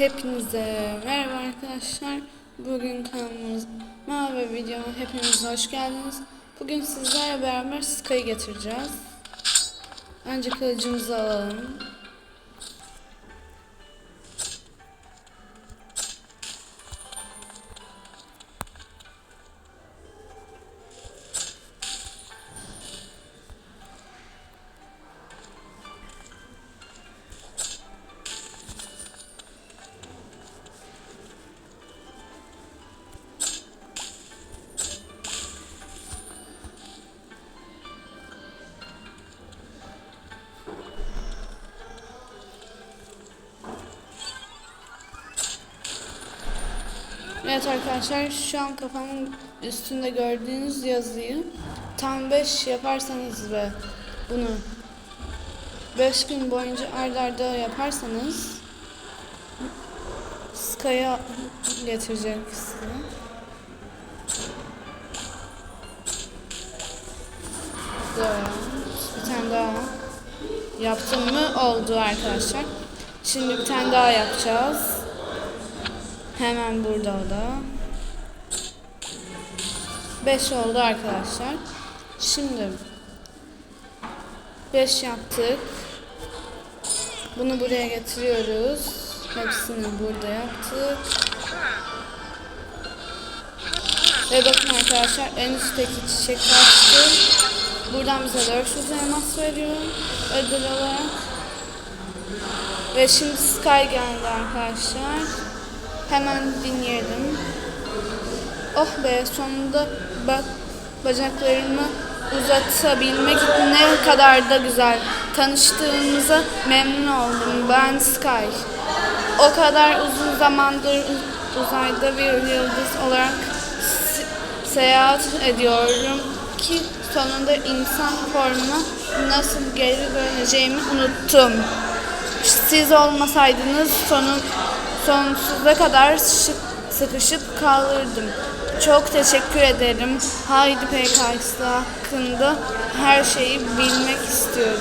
Hepinize merhaba arkadaşlar. Bugün kanalıma ve videoma hepiniz hoş geldiniz. Bugün sizlerle beraber Sky'ı getireceğiz. Önce kılıcımızı alalım. Evet arkadaşlar şu an kafamın üstünde gördüğünüz yazıyı tam 5 yaparsanız ve bunu 5 gün boyunca arda arda yaparsanız Sky'a getirecek size. Dört. Bir tane daha yaptım mı oldu arkadaşlar. Şimdi bir tane daha yapacağız. Hemen burada da. 5 oldu arkadaşlar. Şimdi 5 yaptık. Bunu buraya getiriyoruz. Hepsini burada yaptık. Ve bakın arkadaşlar en üstteki çiçek açtı. Buradan bize 400 elmas veriyor ödül olarak. Ve şimdi Sky geldi arkadaşlar. Hemen dinleyelim. Oh be sonunda bak bacaklarımı uzatabilmek ne kadar da güzel. Tanıştığımıza memnun oldum. Ben Sky. O kadar uzun zamandır uzayda bir yıldız olarak se- seyahat ediyorum ki sonunda insan formuna nasıl geri döneceğimi unuttum. Siz olmasaydınız sonun sonsuza kadar şı- sıkışıp kalırdım. Çok teşekkür ederim. Haydi PKX hakkında her şeyi bilmek istiyorum.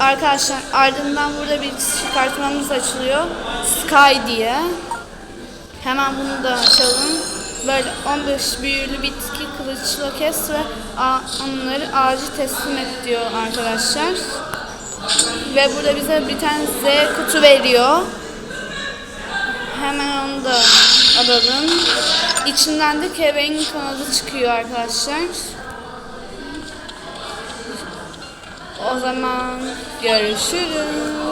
Arkadaşlar ardından burada bir çıkartmamız açılıyor. Sky diye. Hemen bunu da açalım. Böyle 15 büyülü bitki kılıçla kes ve onları ağacı teslim et diyor arkadaşlar. Ve burada bize bir tane Z kutu veriyor. Hemen onu da alalım. İçinden de kebeğin kanadı çıkıyor arkadaşlar. O zaman görüşürüz.